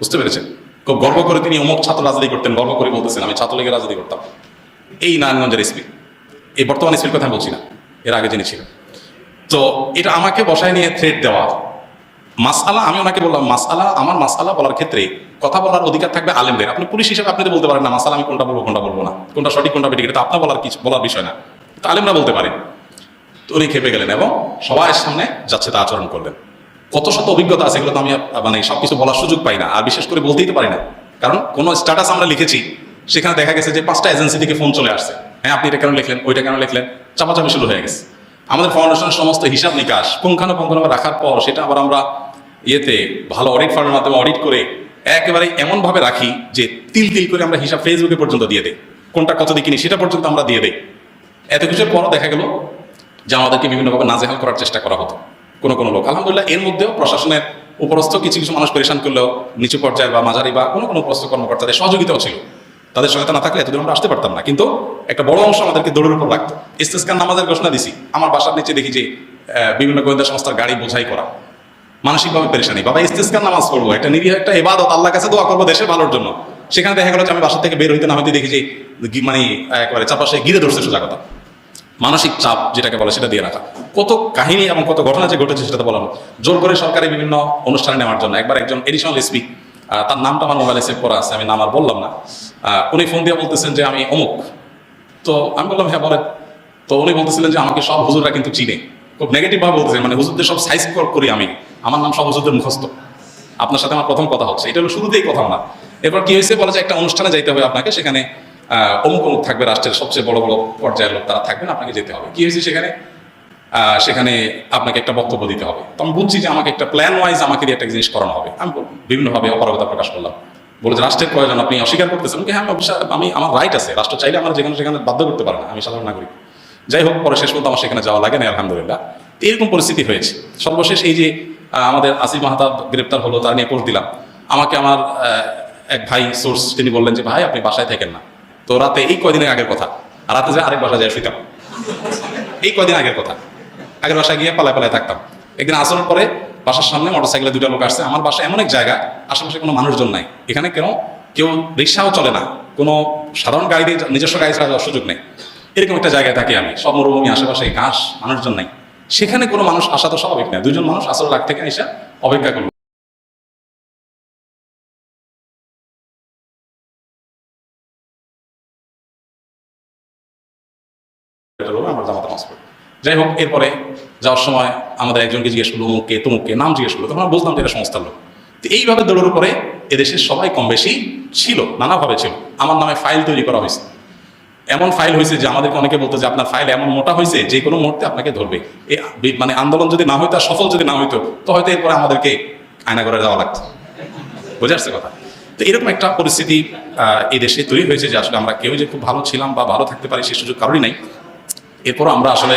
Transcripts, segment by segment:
বুঝতে পেরেছেন? খুব গর্ব করে তিনি অমুক ছাত্র রাজনীতি করতেন, গর্ব করে বলতেছেন, আমি ছাত্রলীগের রাজনীতি করতাম। এই নারায়ণগঞ্জের এসপি এই বর্তমান এসপির কথা বলছি না, এর আগে যিনি ছিলেন। তো এটা আমাকে বসায় নিয়ে থ্রেট দেওয়া। মাসআলা, আমি ওনাকে বললাম, মাসআলা, আমার মাসআলা বলার ক্ষেত্রে কথা বলার অধিকার থাকবে আলেমদের। আপনি পুলিশ হিসেবে আপনি বলতে পারেন, না মাসালা আমি কোনটা বলব কোনটা বলব না। কোনটা সঠিক, কোনটা বেঠিক, এটা আপনার বলার কিছু, বলার বিষয় না। তো আলেমরা বলতে পারেন তো উনি খেপে গেলেন এবং সবার সামনে যাচ্ছে তা আচরণ করলেন। কত শত অভিজ্ঞতা আছে এগুলো তো আমি মানে সবকিছু বলার সুযোগ পাই না, আর বিশেষ করে বলতেই তো পারি না। কারণ কোনো স্ট্যাটাস আমরা লিখেছি, সেখানে দেখা গেছে যে পাঁচটা এজেন্সি থেকে ফোন চলে আসছে। হ্যাঁ আপনি এটা কেন লিখলেন, ওইটা কেন লিখলেন, চাপাচাপি শুরু হয়ে গেছে। আমাদের ফাউন্ডেশনের সমস্ত হিসাব নিকাশ পুঙ্খানুপুঙ্খানু রাখার পর সেটা আবার আমরা ইয়েতে, ভালো অডিট ফার্মের মাধ্যমে অডিট করে একেবারে এমনভাবে রাখি যে তিল তিল করে আমরা হিসাব ফেসবুকে পর্যন্ত দিয়ে দিই। কোনটা কত দিকিনি সেটা পর্যন্ত আমরা দিয়ে দিই। এত কিছুর পরও দেখা গেল যে আমাদেরকে বিভিন্নভাবে নাজেহাল করার চেষ্টা করা হতো। কোনো কোনো লোক। আলহামদুলিল্লাহ, এর মধ্যেও প্রশাসনের উপরস্থ কিছু কিছু মানুষ পরেশান করলেও নিচু পর্যায়ে বা মাঝারি বা কোনো কোনো উপরস্থ কর্মকর্তাদের সহযোগিতাও ছিল। তাদের সহায়তা না থাকলে এতদিন আমরা আসতে পারতাম না। কিন্তু একটা বড় অংশ আমাদেরকে দৌড়ের উপর লাগতো। ইস্তেস্কার নামাজের ঘোষণা দিছি। আমার বাসার নিচে দেখি যে বিভিন্ন গোয়েন্দা সংস্থার গাড়ি বোঝাই করা। মানসিকভাবে পেরেশানি। বাবা, ইস্তেস্কার নামাজ পড়ব। একটা নিরীহ, একটা এবাদত আল্লাহ কাছে দোয়া করব দেশের ভালোর জন্য। সেখানে দেখা গেল যে আমি বাসা থেকে বের হইতে না হইতে দেখি যে মানে একেবারে চাপাশে গিরে ধরছে সোজা কথা। মানসিক চাপ যেটাকে বলে সেটা দিয়ে রাখা। কত কাহিনী এবং কত ঘটনা যে ঘটেছে সেটা তো বলানো জোর করে সরকারি বিভিন্ন অনুষ্ঠানে নেওয়ার জন্য। একবার একজন এডিশনাল এসপি তার নামটা আমার মোবাইলে সেভ করা আছে, আমি নাম আর বললাম না। উনি ফোন দিয়ে বলতেছেন যে আমি অমুক। তো আমি বললাম হ্যাঁ বলেন। তো উনি বলতেছিলেন যে আমাকে সব হুজুররা কিন্তু চিনে। খুব নেগেটিভ ভাবে বলতেছেন মানে হুজুরদের সব সাইজ করি আমি। আমার নাম সব হুজুরদের মুখস্থ। আপনার সাথে আমার প্রথম কথা হচ্ছে। এটা হলো শুরুতেই কথা না এরপর কি হয়েছে? বলে যে একটা অনুষ্ঠানে যাইতে হবে আপনাকে। সেখানে অমুক অমুক থাকবে রাষ্ট্রের সবচেয়ে বড় বড় পর্যায়ের লোক, তারা থাকবেন, আপনাকে যেতে হবে। কি হয়েছে সেখানে? সেখানে আপনাকে একটা বক্তব্য দিতে হবে। তো আমি বুঝছি যে আমাকে একটা প্ল্যান ওয়াইজ আমাকে দিয়ে একটা জিনিস করানো হবে। আমি বিভিন্নভাবে অপারগতা প্রকাশ করলাম। বলে যে রাষ্ট্রের প্রয়োজন আপনি অস্বীকার করতেছেন। বলি, হ্যাঁ আমি আমি আমার রাইট আছে। রাষ্ট্র চাইলে আমার যেখানে সেখানে বাধ্য করতে পারে না। আমি সাধারণ নাগরিক। যাই হোক পরে শেষ পর্যন্ত আমার সেখানে যাওয়া লাগে না আলহামদুলিল্লাহ। এরকম পরিস্থিতি হয়েছে। সর্বশেষ এই যে আমাদের আসিফ মাহাতাব গ্রেপ্তার হলো তার নিয়ে পোস্ট দিলাম। আমাকে আমার এক ভাই সোর্স তিনি বললেন যে ভাই আপনি বাসায় থাকেন না। তো রাতে এই কয়দিনের আগের কথা। রাতে যে আরেক বাসায় যায় শুইতাম। এই কয়দিন আগের কথা। আগের বাসায় গিয়ে পালায় পালায় থাকতাম। একদিন আসানোর পরে বাসার সামনে মোটরসাইকেলে দুটো লোক আসছে। আমার বাসা এমন এক জায়গা, আশেপাশে কোনো মানুষজন নাই। এখানে কেন? কেউ রিক্সাও চলে না। কোনো সাধারণ গাড়ি নিজস্ব গাড়ি ছাড়া সুযোগ নেই। এরকম একটা জায়গায় থাকি আমি। সব মরুভূমি, আশেপাশে ঘাস, মানুষজন নাই। সেখানে কোনো মানুষ আসা তো স্বাভাবিক না। দুজন মানুষ আসলে লাগ থেকে এসে অপেক্ষা করল। আমার জামাতে নামাজ পড়ি। যাই হোক এরপরে যাওয়ার সময় আমাদের একজনকে জিজ্ঞেস করল, অমুককে, তমুককে? নাম জিজ্ঞেস করল, তখন বুঝলাম যে এটা সংস্থার লোক। তো এইভাবে দৌড়ের উপরে এদেশের সবাই কম বেশি ছিল, নানাভাবে ছিল। আমার নামে ফাইল তৈরি করা হয়েছে। এমন ফাইল হয়েছে যে আমাদেরকে অনেকে বলতো যে আপনার ফাইল এমন মোটা হয়েছে, যে কোনো মুহূর্তে আপনাকে ধরবে। এই মানে আন্দোলন যদি না হইতো আর সফল যদি না হইতো, তো হয়তো এরপরে আমাদেরকে আয়না করে যাওয়া লাগতো। বোঝা যাচ্ছে কথা? তো এরকম একটা পরিস্থিতি এই দেশে তৈরি হয়েছে যে আসলে আমরা কেউ যে খুব ভালো ছিলাম বা ভালো থাকতে পারি সে সুযোগ কারোরই নাই। এরপরও আমরা আসলে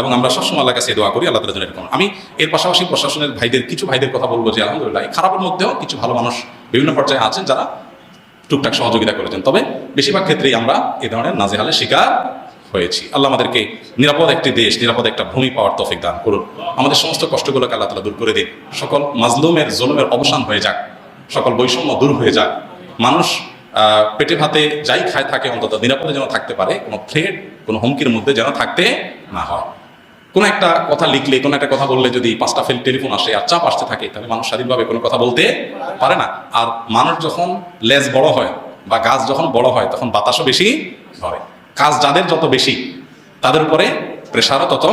এবং আমরা সবসময় আল্লাহ কাছে দোয়া করি আল্লাহ তালা এরকম আমি এর পাশাপাশি প্রশাসনের ভাইদের, কিছু ভাইদের কথা বলব যে, আলহামদুলিল্লাহ, এই খারাপের মধ্যেও কিছু ভালো মানুষ বিভিন্ন পর্যায়ে আছেন যারা টুকটাক সহযোগিতা করেছেন। তবে বেশিরভাগ ক্ষেত্রেই আমরা এ ধরনের নাজেহালের শিকার হয়েছি। আল্লাহ আমাদেরকে নিরাপদ একটি দেশ, নিরাপদ একটা ভূমি পাওয়ার তৌফিক দান করুন। আমাদের সমস্ত কষ্টগুলোকে আল্লাহ তালা দূর করে দিন। সকল মাজলুমের, জুলুমের অবসান হয়ে যাক। সকল বৈষম্য দূর হয়ে যাক। মানুষ পেটে ভাতে যাই খায় থাকে, অন্তত নিরাপদে যেন থাকতে পারে, কোনো থ্রেড কোনো হুমকির মধ্যে যেন থাকতে না হয়। কোনো একটা কথা লিখলে, কোনো একটা কথা বললে যদি পাঁচটা ফেল টেলিফোন আসে আর চাপ আসতে থাকে, তাহলে মানুষ স্বাধীনভাবে কোনো কথা বলতে পারে না। আর মানুষ যখন লেজ বড় হয় বা গাছ যখন বড় হয়, তখন বাতাসও বেশি ধরে। কাজ যাদের যত বেশি, তাদের উপরে প্রেশারও তত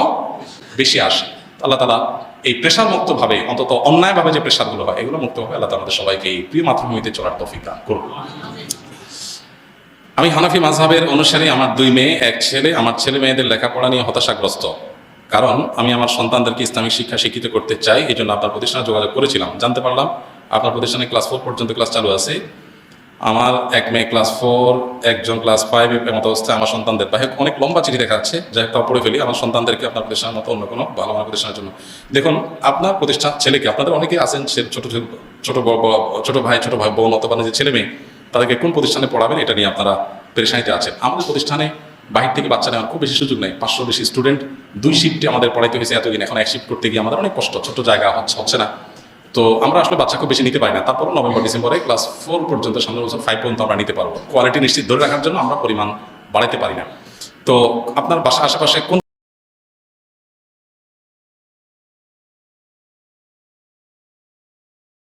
বেশি আসে। আল্লাহ তালা এই প্রেশার মুক্তভাবে, অন্তত অন্যায়ভাবে যে প্রেশারগুলো হয়, এগুলো মুক্তভাবে আল্লাহ আমাদের সবাইকে এই প্রিয় মাতৃভূমিতে চলার তৌফিক দান করুন। আমি হানাফি মাঝহাবের অনুসারে, আমার দুই মেয়ে, এক ছেলে। আমার ছেলে মেয়েদের লেখাপড়া নিয়ে হতাশাগ্রস্ত। কারণ আমি আমার সন্তানদেরকে ইসলামিক শিক্ষা শিক্ষিত করতে চাই, এই জন্য আপনার প্রতিষ্ঠানে যোগাযোগ করেছিলাম। জানতে পারলাম, আপনার প্রতিষ্ঠানে ক্লাস ফোর পর্যন্ত ক্লাস চালু আছে। আমার এক মেয়ে ক্লাস ফোর একজন ক্লাস ফাইভ মতো অবস্থায় আমার সন্তানদের। বা অনেক লম্বা চিঠি দেখা যাচ্ছে। যাই হোক পড়ে ফেলি। আমার সন্তানদেরকে আপনার প্রতিষ্ঠানের মতো অন্য কোনো ভালো মানের প্রতিষ্ঠানের জন্য। দেখুন, আপনার প্রতিষ্ঠান ছেলেকে, আপনাদের অনেকেই আছেন ছোটো ছোট ছোট ভাই ছোট ভাই বোন অথবা নিজের ছেলে মেয়ে, তাদেরকে কোন প্রতিষ্ঠানে পড়াবেন, এটা নিয়ে আপনারা পেরেশানিতে আছেন। আমাদের প্রতিষ্ঠানে বাহির থেকে বাচ্চা নেওয়ার খুব বেশি সুযোগ নেই। পাঁচশো বেশি স্টুডেন্ট দুই শিফটে আমাদের পড়াইতে হয়েছে এতদিন। এখন এক শিফট করতে গিয়ে আমাদের অনেক কষ্ট ছোট জায়গা হচ্ছে না। তো আমরা আসলে বাচ্চা খুব বেশি নিতে পারি না। তারপর নভেম্বর, ডিসেম্বরে ক্লাস ফোর পর্যন্ত সামনের বছর ফাইভ পর্যন্ত আমরা নিতে পারব। কোয়ালিটি নিশ্চিত ধরে রাখার জন্য আমরা পরিমাণ বাড়াইতে পারি না। তো আপনার বাসা আশেপাশে কোন